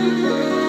Kalmadı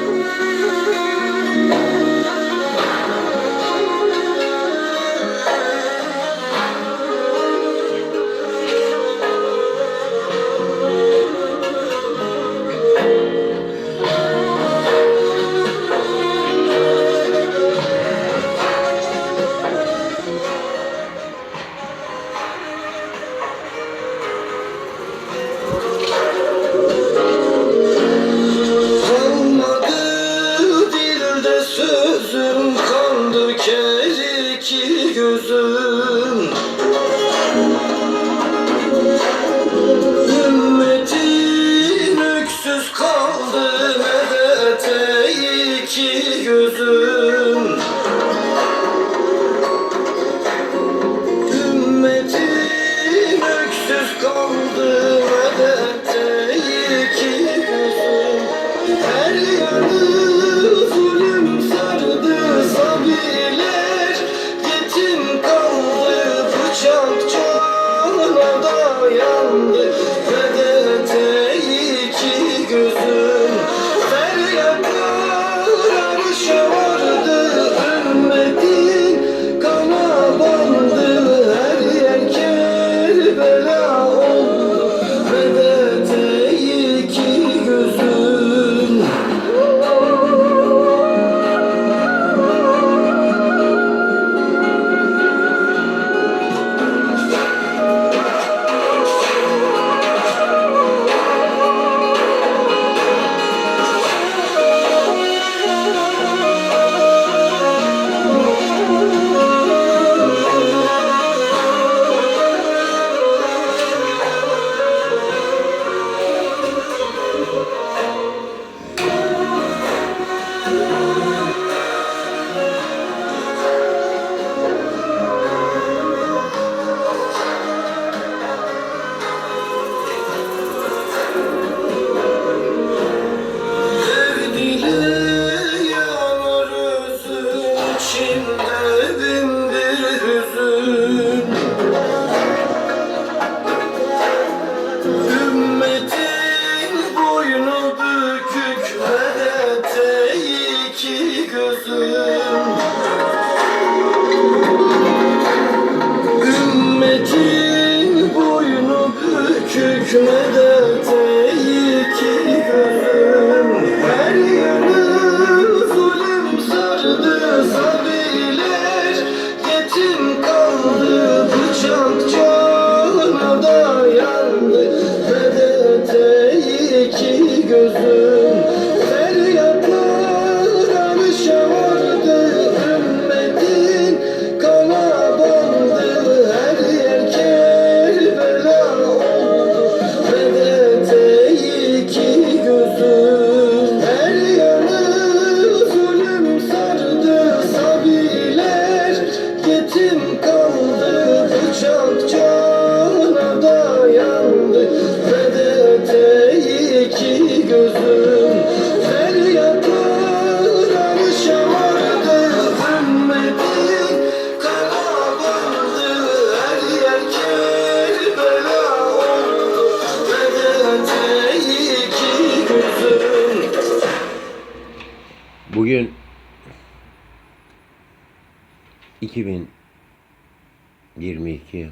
2022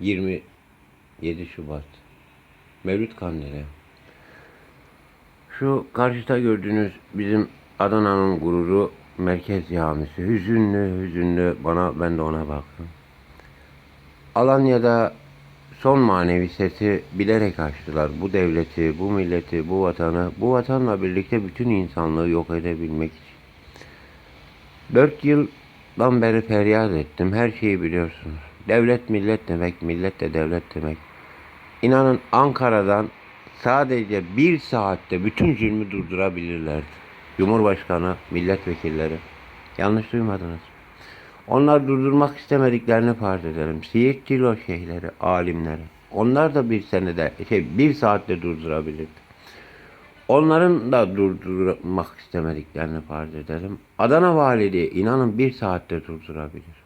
27 Şubat Mevlüt Kandili Şu karşıda gördüğünüz bizim Adana'nın gururu Merkez Camisi. Hüzünlü hüzünlü bana ben de ona baktım. Alanya'da son manevi sesi bilerek açtılar. Bu devleti, bu milleti, bu vatanı, bu vatanla birlikte bütün insanlığı yok edebilmek için. Dört yıldan beri feryat ettim. Her şeyi biliyorsunuz. Devlet millet demek, millet de devlet demek. İnanın Ankara'dan sadece bir saatte bütün zulmü durdurabilirlerdi. Cumhurbaşkanı, milletvekilleri. Yanlış duymadınız. Onlar durdurmak istemediklerini farz edelim. Siirt Cilo şeyhleri, alimleri. Onlar da bir senede, şey bir saatte durdurabilirdi. Onların da durdurmak istemediklerini farz edelim. Adana valiliği inanın bir saatte durdurabilir.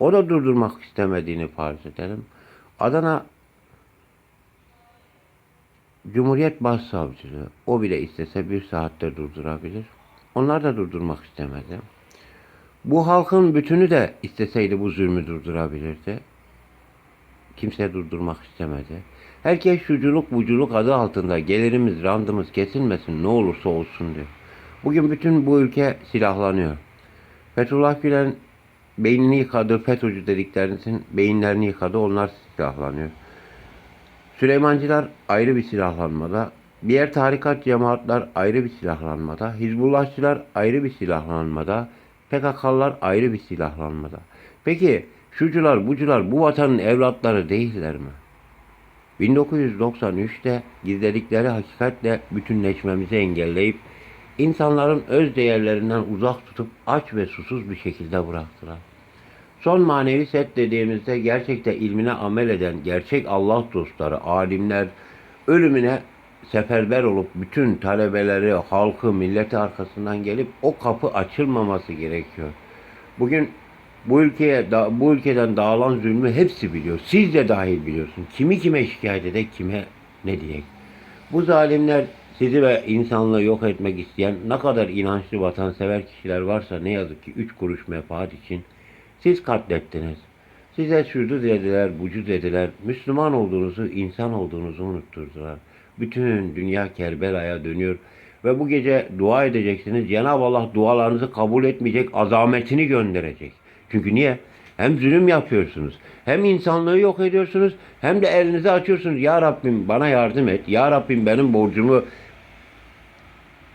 O da durdurmak istemediğini farz edelim. Adana Cumhuriyet Başsavcılığı o bile istese bir saatte durdurabilir. Onlar da durdurmak istemedi. Bu halkın bütünü de isteseydi bu zulmü durdurabilirdi. Kimse durdurmak istemedi. Herkes şuculuk buculuk adı altında gelirimiz, randımız kesilmesin ne olursa olsun diyor. Bugün bütün bu ülke silahlanıyor. Fethullah Gülen beynini yıkadı, FETÖ'cü dediklerinizin beyinlerini yıkadı, onlar silahlanıyor. Süleymancılar ayrı bir silahlanmada, diğer tarikat cemaatler ayrı bir silahlanmada, Hizbullahçılar ayrı bir silahlanmada, PKK'lılar ayrı bir silahlanmada. Peki şucular bucular bu vatanın evlatları değiller mi? 1993'te gizledikleri hakikatle bütünleşmemizi engelleyip insanların öz değerlerinden uzak tutup aç ve susuz bir şekilde bıraktılar. Son manevi set dediğimizde gerçekte ilmine amel eden gerçek Allah dostları, alimler ölümüne seferber olup bütün talebeleri, halkı, milleti arkasından gelip o kapı açılmaması gerekiyor. Bugün bu ülkeye da, bu ülkeden dağılan zulmü hepsi biliyor. Siz de dahil biliyorsun. Kimi kime şikayet edecek, kime ne diyecek. Bu zalimler sizi ve insanlığı yok etmek isteyen ne kadar inançlı vatansever kişiler varsa ne yazık ki üç kuruş menfaat için siz katlettiniz. Size şucu dediler, bucu dediler. Müslüman olduğunuzu, insan olduğunuzu unutturdular. Bütün dünya Kerbela'ya dönüyor. Ve bu gece dua edeceksiniz. Cenab-ı Allah dualarınızı kabul etmeyecek, azametini gönderecek. Çünkü niye? Hem zulüm yapıyorsunuz, hem insanlığı yok ediyorsunuz, hem de elinizi açıyorsunuz. Ya Rabbim bana yardım et. Ya Rabbim benim borcumu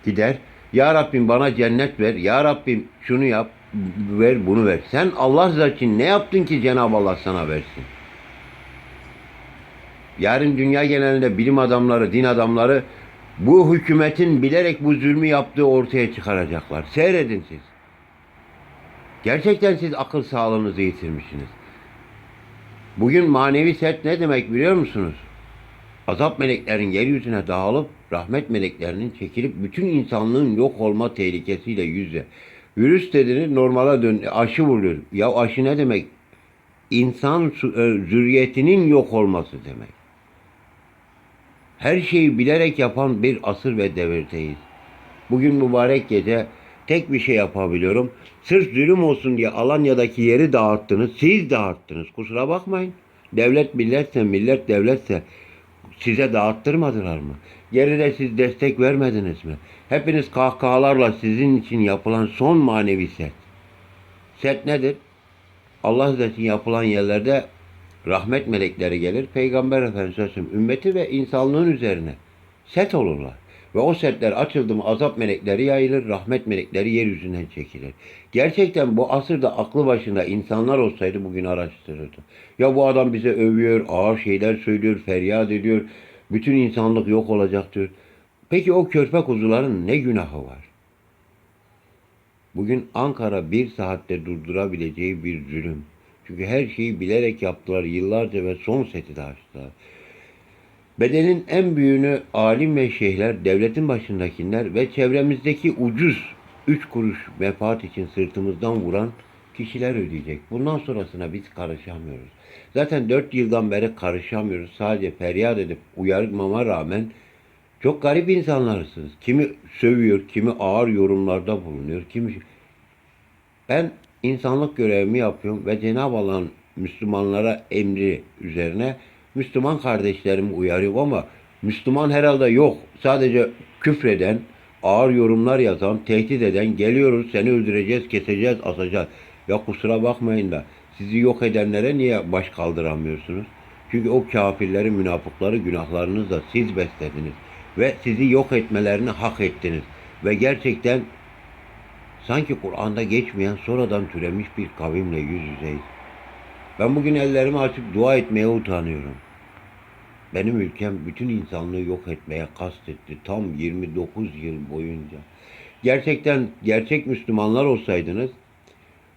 gider. Ya Rabbim bana cennet ver. Ya Rabbim şunu yap, ver, bunu ver. Sen Allah rızası için ne yaptın ki Cenab-ı Allah sana versin? Yarın dünya genelinde bilim adamları, din adamları bu hükümetin bilerek bu zulmü yaptığı ortaya çıkaracaklar. Seyredin siz. Gerçekten siz akıl sağlığınızı yitirmişsiniz. Bugün manevi set ne demek biliyor musunuz? Azap meleklerin yeryüzüne dağılıp rahmet meleklerinin çekilip bütün insanlığın yok olma tehlikesiyle yüzle. Virüs dediğiniz normala dön aşı vuruyor. Ya aşı ne demek? İnsan e, zürriyetinin yok olması demek. Her şeyi bilerek yapan bir asır ve devirdeyiz. Bugün mübarek gece tek bir şey yapabiliyorum. Sırf zulüm olsun diye Alanya'daki yeri dağıttınız. Siz dağıttınız. Kusura bakmayın. Devlet milletse, millet devletse size dağıttırmadılar mı? Geride siz destek vermediniz mi? Hepiniz kahkahalarla sizin için yapılan son manevi set. Set nedir? Allah için yapılan yerlerde rahmet melekleri gelir. Peygamber Efendimiz ümmeti ve insanlığın üzerine set olurlar. Ve o setler açıldı mı azap melekleri yayılır, rahmet melekleri yeryüzünden çekilir. Gerçekten bu asırda aklı başında insanlar olsaydı bugün araştırırdı. Ya bu adam bize övüyor, ağır şeyler söylüyor, feryat ediyor. Bütün insanlık yok olacak diyor. Peki o körpe kuzuların ne günahı var? Bugün Ankara bir saatte durdurabileceği bir zulüm. Çünkü her şeyi bilerek yaptılar yıllarca ve son seti de açtılar. Bedenin en büyüğünü alim ve şeyhler, devletin başındakiler ve çevremizdeki ucuz üç kuruş menfaat için sırtımızdan vuran kişiler ödeyecek. Bundan sonrasına biz karışamıyoruz. Zaten dört yıldan beri karışamıyoruz. Sadece feryat edip uyarmama rağmen çok garip insanlarsınız. Kimi sövüyor, kimi ağır yorumlarda bulunuyor, kimi... Ben insanlık görevimi yapıyorum ve Cenab-ı Allah'ın Müslümanlara emri üzerine Müslüman kardeşlerimi uyarıyorum ama Müslüman herhalde yok. Sadece küfreden, ağır yorumlar yazan, tehdit eden, geliyoruz seni öldüreceğiz, keseceğiz, asacağız. Ya kusura bakmayın da sizi yok edenlere niye baş kaldıramıyorsunuz? Çünkü o kafirleri, münafıkları, günahlarınızla siz beslediniz. Ve sizi yok etmelerini hak ettiniz. Ve gerçekten sanki Kur'an'da geçmeyen sonradan türemiş bir kavimle yüz yüzeyiz. Ben bugün ellerimi açıp dua etmeye utanıyorum. Benim ülkem bütün insanlığı yok etmeye kastetti tam 29 yıl boyunca. Gerçekten gerçek Müslümanlar olsaydınız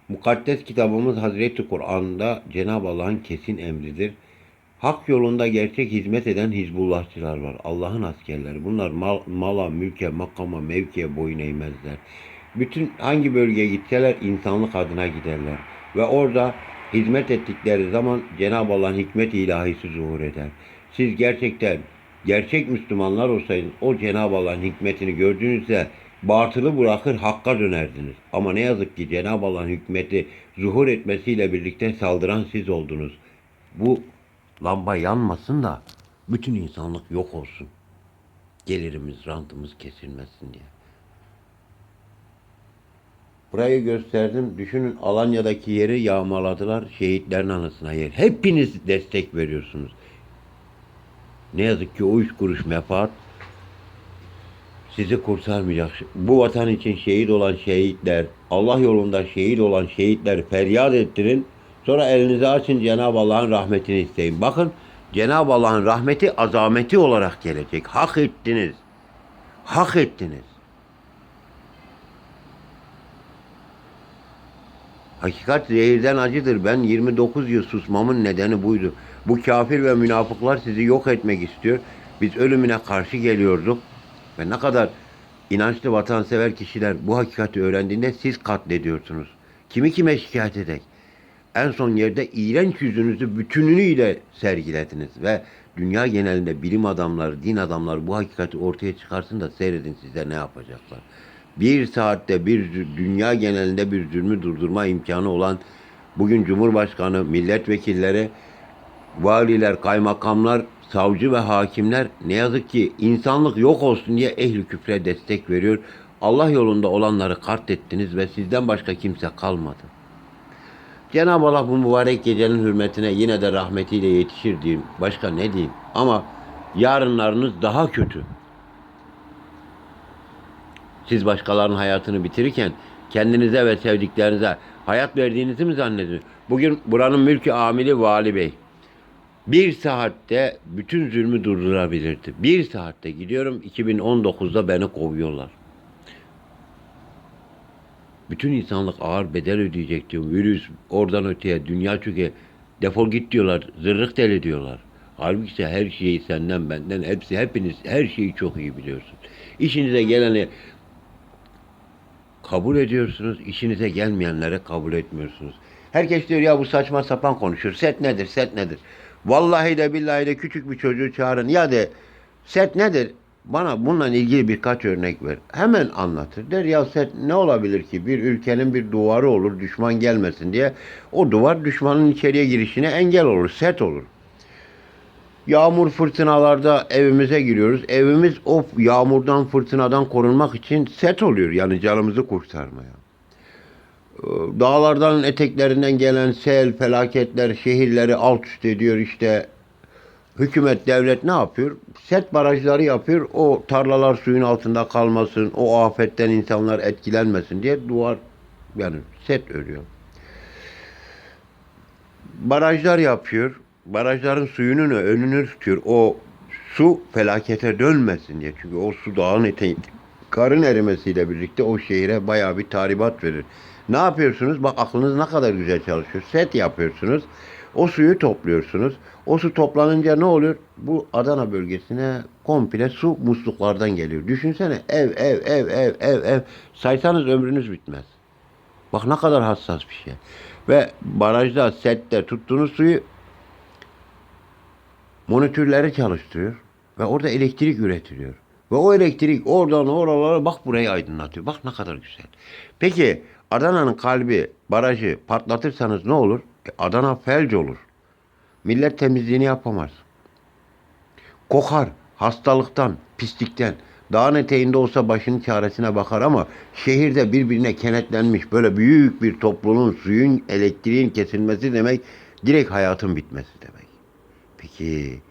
mukaddes kitabımız Hazreti Kur'an'da Cenab-ı Allah'ın kesin emridir. Hak yolunda gerçek hizmet eden Hizbullahçılar var. Allah'ın askerleri. Bunlar mal, mala, mülke, makama, mevkiye boyun eğmezler. Bütün hangi bölgeye gitseler insanlık adına giderler. Ve orada hizmet ettikleri zaman Cenab-ı Allah'ın hikmet ilahisi zuhur eder. Siz gerçekten gerçek Müslümanlar olsaydınız o Cenab-ı Allah'ın hikmetini gördüğünüzde batılı bırakır hakka dönerdiniz. Ama ne yazık ki Cenab-ı Allah'ın hikmeti zuhur etmesiyle birlikte saldıran siz oldunuz. Bu lamba yanmasın da bütün insanlık yok olsun. Gelirimiz, rantımız kesilmesin diye. Burayı gösterdim. Düşünün Alanya'daki yeri yağmaladılar. Şehitlerin anısına yer. Hepiniz destek veriyorsunuz. Ne yazık ki o üç kuruş menfaat sizi kurtarmayacak. Bu vatan için şehit olan şehitler, Allah yolunda şehit olan şehitler feryat ettirin. Sonra elinizi açın Cenab-ı Allah'ın rahmetini isteyin. Bakın Cenab-ı Allah'ın rahmeti azameti olarak gelecek. Hak ettiniz. Hak ettiniz. Hakikat zehirden acıdır. Ben 29 yıl susmamın nedeni buydu. Bu kafir ve münafıklar sizi yok etmek istiyor. Biz ölümüne karşı geliyorduk. Ve ne kadar inançlı vatansever kişiler bu hakikati öğrendiğinde siz katlediyorsunuz. Kimi kime şikayet edek? En son yerde iğrenç yüzünüzü bütünüyle sergilediniz ve dünya genelinde bilim adamları, din adamları bu hakikati ortaya çıkarsın da seyredin size ne yapacaklar. Bir saatte bir dünya genelinde bir zulmü durdurma imkanı olan bugün Cumhurbaşkanı, milletvekilleri, valiler, kaymakamlar, savcı ve hakimler ne yazık ki insanlık yok olsun diye ehli küfre destek veriyor. Allah yolunda olanları katlettiniz ve sizden başka kimse kalmadı. Cenab-ı Allah bu mübarek gecenin hürmetine yine de rahmetiyle yetişir diyeyim. Başka ne diyeyim? Ama yarınlarınız daha kötü. Siz başkalarının hayatını bitirirken kendinize ve sevdiklerinize hayat verdiğinizi mi zannediyorsunuz? Bugün buranın mülkü amili Vali Bey. Bir saatte bütün zulmü durdurabilirdi. Bir saatte gidiyorum 2019'da beni kovuyorlar. Bütün insanlık ağır bedel ödeyecek diyorum. Virüs oradan öteye, dünya çöke. Defol git diyorlar. Zırrık deli diyorlar. Halbuki ise her şeyi senden benden hepsi hepiniz her şeyi çok iyi biliyorsun. İşinize geleni kabul ediyorsunuz. işinize gelmeyenlere kabul etmiyorsunuz. Herkes diyor ya bu saçma sapan konuşuyor. Set nedir? Set nedir? Vallahi de billahi de küçük bir çocuğu çağırın. Ya de set nedir? Bana bununla ilgili birkaç örnek ver. Hemen anlatır. Der ya set ne olabilir ki? Bir ülkenin bir duvarı olur düşman gelmesin diye. O duvar düşmanın içeriye girişine engel olur. Set olur. Yağmur fırtınalarda evimize giriyoruz. Evimiz o yağmurdan fırtınadan korunmak için set oluyor. Yani canımızı kurtarmaya. Ee, Dağlardan eteklerinden gelen sel, felaketler şehirleri alt üst ediyor işte. Hükümet, devlet ne yapıyor? Set barajları yapıyor. O tarlalar suyun altında kalmasın, o afetten insanlar etkilenmesin diye duvar yani set örüyor barajlar yapıyor. Barajların suyunun önünü tutuyor. O su felakete dönmesin diye. Çünkü o su dağın eteği karın erimesiyle birlikte o şehire bayağı bir tahribat verir. Ne yapıyorsunuz? Bak aklınız ne kadar güzel çalışıyor. Set yapıyorsunuz. O suyu topluyorsunuz. O su toplanınca ne oluyor? Bu Adana bölgesine komple su musluklardan geliyor. Düşünsene ev ev ev ev ev ev saysanız ömrünüz bitmez. Bak ne kadar hassas bir şey. Ve barajda, sette tuttuğunuz suyu monitörleri çalıştırıyor. Ve orada elektrik üretiliyor. Ve o elektrik oradan oralara bak burayı aydınlatıyor. Bak ne kadar güzel. Peki Adana'nın kalbi barajı patlatırsanız ne olur? E, Adana felç olur. Millet temizliğini yapamaz. Kokar hastalıktan, pislikten. Dağın eteğinde olsa başının çaresine bakar ama şehirde birbirine kenetlenmiş böyle büyük bir toplumun suyun, elektriğin kesilmesi demek direkt hayatın bitmesi demek. Peki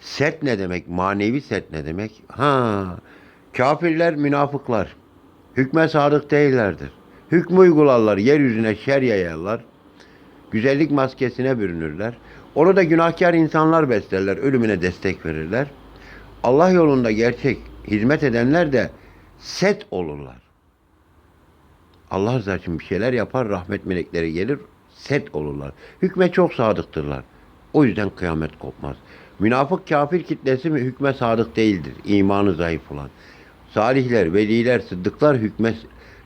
set ne demek? Manevi set ne demek? Ha, kafirler, münafıklar hükme sadık değillerdir. Hükmü uygularlar, yeryüzüne şer yayarlar. Güzellik maskesine bürünürler. Onu da günahkar insanlar beslerler, ölümüne destek verirler. Allah yolunda gerçek hizmet edenler de set olurlar. Allah rızası için bir şeyler yapar, rahmet melekleri gelir, set olurlar. Hükme çok sadıktırlar. O yüzden kıyamet kopmaz. Münafık kafir kitlesi mi hükme sadık değildir. İmanı zayıf olan. Salihler, veliler, sıddıklar hükme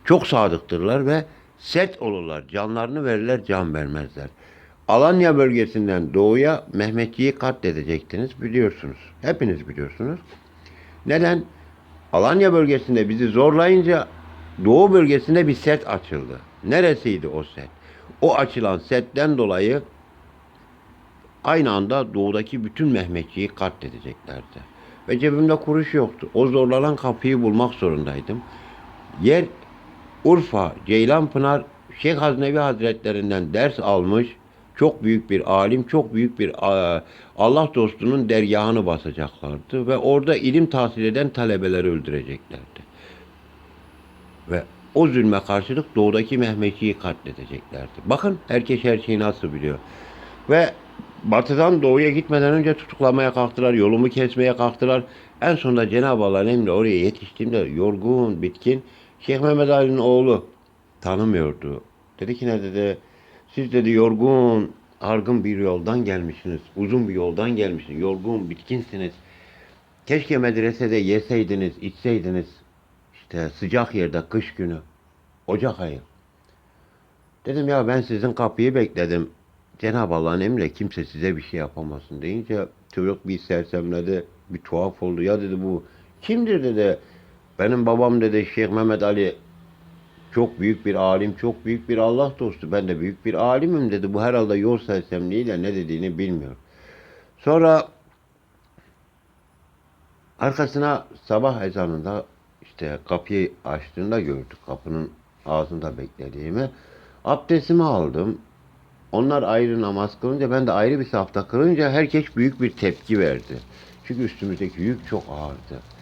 çok sadıktırlar ve set olurlar. Canlarını verirler, can vermezler. Alanya bölgesinden doğuya Mehmetçiği katledecektiniz biliyorsunuz. Hepiniz biliyorsunuz. Neden? Alanya bölgesinde bizi zorlayınca Doğu bölgesinde bir set açıldı. Neresiydi o set? O açılan setten dolayı aynı anda doğudaki bütün Mehmetçiyi katledeceklerdi. Ve cebimde kuruş yoktu. O zorlanan kapıyı bulmak zorundaydım. Yer Urfa, Ceylanpınar Şeyh Haznevi Hazretlerinden ders almış çok büyük bir alim, çok büyük bir Allah dostunun dergahını basacaklardı ve orada ilim tahsil eden talebeleri öldüreceklerdi. Ve o zulme karşılık doğudaki Mehmetçiyi katledeceklerdi. Bakın herkes her şeyi nasıl biliyor. Ve batıdan doğuya gitmeden önce tutuklamaya kalktılar, yolumu kesmeye kalktılar. En sonunda Cenab-ı Allah'ın emri oraya yetiştiğimde yorgun, bitkin Şeyh Mehmet Ali'nin oğlu tanımıyordu. Dedi ki ne dedi? Siz dedi yorgun, argın bir yoldan gelmişsiniz. Uzun bir yoldan gelmişsiniz. Yorgun, bitkinsiniz. Keşke medresede yeseydiniz, içseydiniz. İşte sıcak yerde kış günü. Ocak ayı. Dedim ya ben sizin kapıyı bekledim. Cenab-ı Allah'ın emriyle kimse size bir şey yapamasın deyince çocuk bir sersemledi. Bir tuhaf oldu. Ya dedi bu kimdir dedi. Benim babam dedi Şeyh Mehmet Ali çok büyük bir alim, çok büyük bir Allah dostu. Ben de büyük bir alimim dedi. Bu herhalde yol sersemliğiyle ne dediğini bilmiyor. Sonra arkasına sabah ezanında işte kapıyı açtığında gördük. Kapının ağzında beklediğimi. Abdestimi aldım. Onlar ayrı namaz kılınca ben de ayrı bir safta kılınca herkes büyük bir tepki verdi. Çünkü üstümüzdeki yük çok ağırdı.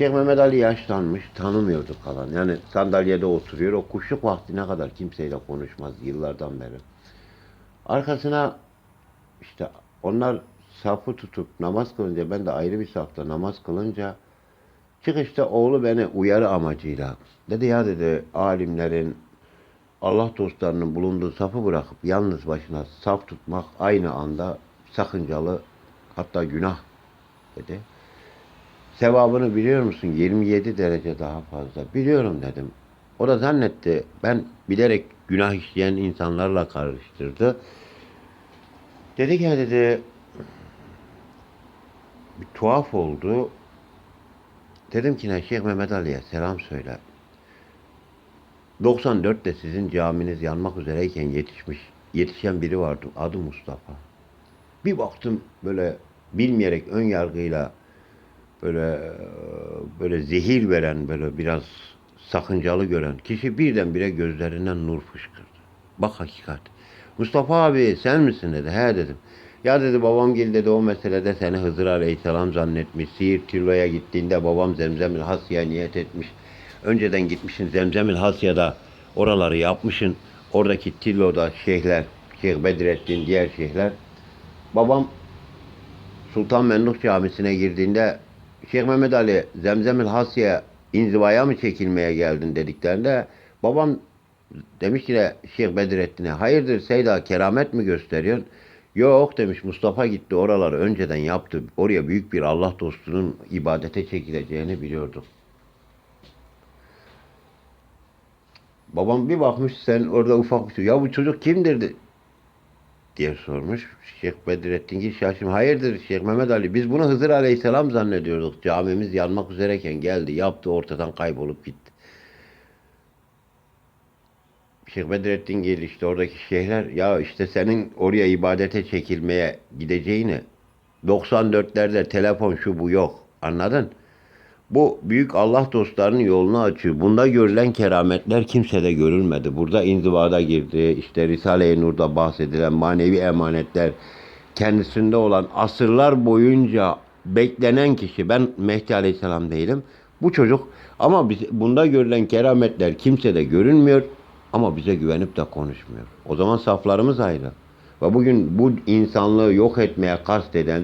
Şeyh Mehmet Ali yaşlanmış, tanımıyordu kalan. Yani sandalyede oturuyor. O kuşluk vaktine kadar kimseyle konuşmaz yıllardan beri. Arkasına işte onlar safı tutup namaz kılınca ben de ayrı bir safta namaz kılınca çıkışta oğlu beni uyarı amacıyla dedi ya dedi alimlerin Allah dostlarının bulunduğu safı bırakıp yalnız başına saf tutmak aynı anda sakıncalı hatta günah dedi. Sevabını biliyor musun? 27 derece daha fazla. Biliyorum dedim. O da zannetti. Ben bilerek günah işleyen insanlarla karıştırdı. Dedi ki dedi bir tuhaf oldu. Dedim ki Şeyh Mehmet Ali'ye selam söyle. 94'te sizin caminiz yanmak üzereyken yetişmiş, yetişen biri vardı. Adı Mustafa. Bir baktım böyle bilmeyerek ön yargıyla böyle böyle zehir veren böyle biraz sakıncalı gören kişi birdenbire gözlerinden nur fışkırdı. Bak hakikat. Mustafa abi sen misin dedi. He dedim. Ya dedi babam gel dedi o meselede seni Hızır Aleyhisselam zannetmiş. Siirt Tillo'ya gittiğinde babam Zemzemil Hasya'ya niyet etmiş. Önceden gitmişsin Zemzemil Hasya'da oraları yapmışsın. Oradaki Tillo'da şeyhler, Şeyh Bedrettin diğer şeyhler. Babam Sultan Memduh Camisi'ne girdiğinde Şeyh Mehmet Ali Zemzemil Hasya inzivaya mı çekilmeye geldin dediklerinde babam demiş ki de Şeyh Bedrettin'e hayırdır Seyda keramet mi gösteriyorsun? Yok demiş Mustafa gitti oraları önceden yaptı. Oraya büyük bir Allah dostunun ibadete çekileceğini biliyorduk. Babam bir bakmış sen orada ufak bir şey. Ya bu çocuk kimdir diye sormuş. Şeyh Bedrettin Gil şaşım. Hayırdır Şeyh Mehmet Ali biz bunu Hızır Aleyhisselam zannediyorduk. Camimiz yanmak üzereyken geldi yaptı ortadan kaybolup gitti. Şeyh Bedrettin Gil işte oradaki şeyhler ya işte senin oraya ibadete çekilmeye gideceğini 94'lerde telefon şu bu yok. Anladın? Bu büyük Allah dostlarının yolunu açıyor. Bunda görülen kerametler kimsede görülmedi. Burada inzivada girdi. İşte Risale-i Nur'da bahsedilen manevi emanetler kendisinde olan asırlar boyunca beklenen kişi ben Mehdi Aleyhisselam değilim. Bu çocuk ama biz, bunda görülen kerametler kimsede görünmüyor ama bize güvenip de konuşmuyor. O zaman saflarımız ayrı. Ve bugün bu insanlığı yok etmeye kasteden,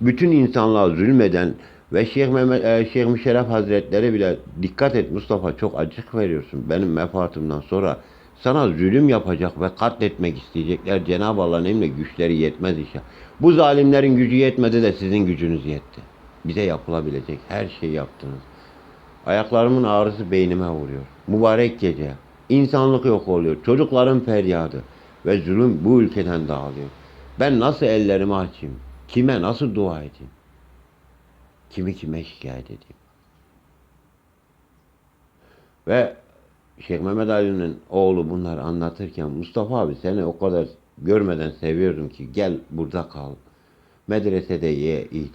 bütün insanlığa zulmeden ve Şeyh Mehmet e, Şeyh Müşerref Hazretleri bile dikkat et Mustafa çok acık veriyorsun. Benim mefatımdan sonra sana zulüm yapacak ve katletmek isteyecekler. Cenab-ı Allah'ın emriyle güçleri yetmez inşallah. Bu zalimlerin gücü yetmedi de sizin gücünüz yetti. Bize yapılabilecek her şeyi yaptınız. Ayaklarımın ağrısı beynime vuruyor. Mübarek gece. İnsanlık yok oluyor. Çocukların feryadı. Ve zulüm bu ülkeden dağılıyor. Ben nasıl ellerimi açayım? Kime nasıl dua edeyim? Kimi kime şikayet edeyim? Ve Şeyh Mehmet Ali'nin oğlu bunları anlatırken Mustafa abi seni o kadar görmeden seviyordum ki gel burada kal. Medresede ye iç.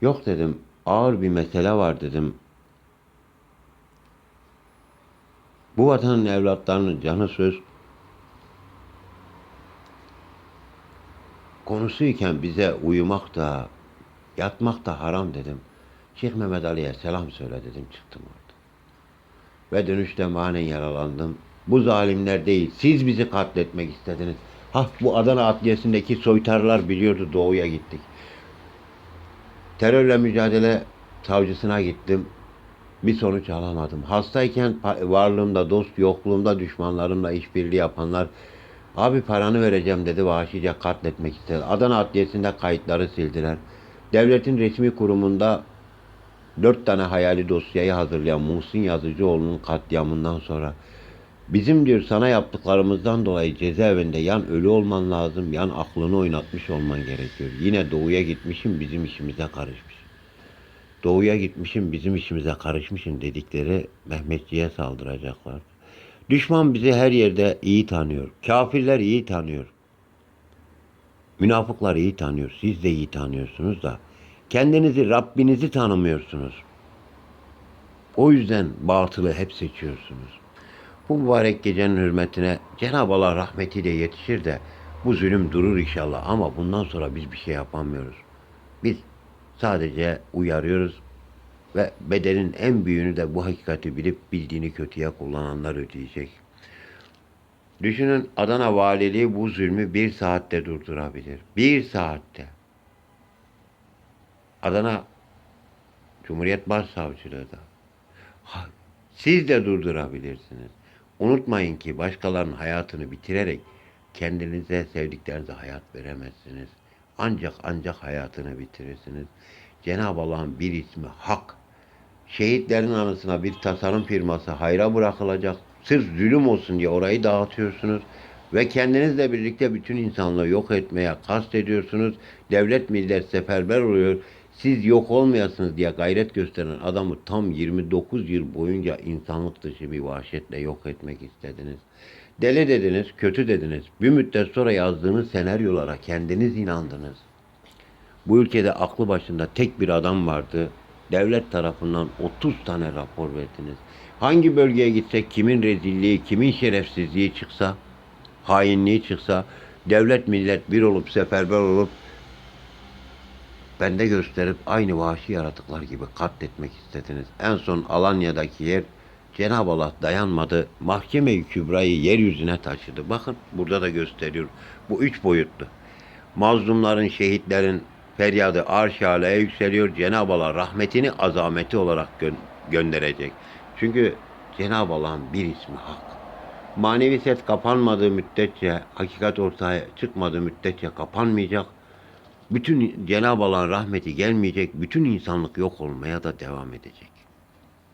Yok dedim ağır bir mesele var dedim. Bu vatanın evlatlarının canı söz konusuyken bize uyumak da yatmak da haram dedim. Şeyh Mehmet Ali'ye selam söyle dedim çıktım orada. Ve dönüşte manen yaralandım. Bu zalimler değil, siz bizi katletmek istediniz. Ha bu Adana Adliyesi'ndeki soytarılar biliyordu doğuya gittik. Terörle mücadele savcısına gittim. Bir sonuç alamadım. Hastayken varlığımda dost, yokluğumda düşmanlarımla işbirliği yapanlar abi paranı vereceğim dedi vahşice katletmek istedi. Adana Adliyesi'nde kayıtları sildiler. Devletin resmi kurumunda dört tane hayali dosyayı hazırlayan Muhsin Yazıcıoğlu'nun katliamından sonra bizim diyor sana yaptıklarımızdan dolayı cezaevinde yan ölü olman lazım, yan aklını oynatmış olman gerekiyor. Yine doğuya gitmişim bizim işimize karışmış. Doğuya gitmişim bizim işimize karışmışım dedikleri Mehmetçiğe saldıracaklar. Düşman bizi her yerde iyi tanıyor. Kafirler iyi tanıyor. Münafıklar iyi tanıyor. Siz de iyi tanıyorsunuz da kendinizi Rabbinizi tanımıyorsunuz. O yüzden batılı hep seçiyorsunuz. Bu mübarek gecenin hürmetine Cenab-ı Allah rahmetiyle yetişir de bu zulüm durur inşallah ama bundan sonra biz bir şey yapamıyoruz. Biz sadece uyarıyoruz ve bedelin en büyüğünü de bu hakikati bilip bildiğini kötüye kullananlar ödeyecek. Düşünün Adana Valiliği bu zulmü bir saatte durdurabilir. Bir saatte. Adana Cumhuriyet Başsavcılığı da. Siz de durdurabilirsiniz. Unutmayın ki başkalarının hayatını bitirerek kendinize sevdiklerinize hayat veremezsiniz. Ancak ancak hayatını bitirirsiniz. Cenab-ı Allah'ın bir ismi hak. Şehitlerin anısına bir tasarım firması hayra bırakılacak. Sırf zulüm olsun diye orayı dağıtıyorsunuz. Ve kendinizle birlikte bütün insanlığı yok etmeye kast ediyorsunuz. Devlet millet seferber oluyor. Siz yok olmayasınız diye gayret gösteren adamı tam 29 yıl boyunca insanlık dışı bir vahşetle yok etmek istediniz. Deli dediniz, kötü dediniz. Bir müddet sonra yazdığınız senaryolara kendiniz inandınız. Bu ülkede aklı başında tek bir adam vardı. Devlet tarafından 30 tane rapor verdiniz. Hangi bölgeye gitsek kimin rezilliği, kimin şerefsizliği çıksa, hainliği çıksa, devlet millet bir olup seferber olup bende gösterip aynı vahşi yaratıklar gibi katletmek istediniz. En son Alanya'daki yer Cenab-ı Allah dayanmadı. Mahkeme-i Kübra'yı yeryüzüne taşıdı. Bakın burada da gösteriyor. Bu üç boyutlu. Mazlumların, şehitlerin feryadı arş yükseliyor. Cenab-ı Allah rahmetini azameti olarak gö- gönderecek. Çünkü Cenab-ı Allah'ın bir ismi hak. Manevi set kapanmadığı müddetçe, hakikat ortaya çıkmadığı müddetçe kapanmayacak. Bütün Cenab-ı Allah'ın rahmeti gelmeyecek. Bütün insanlık yok olmaya da devam edecek.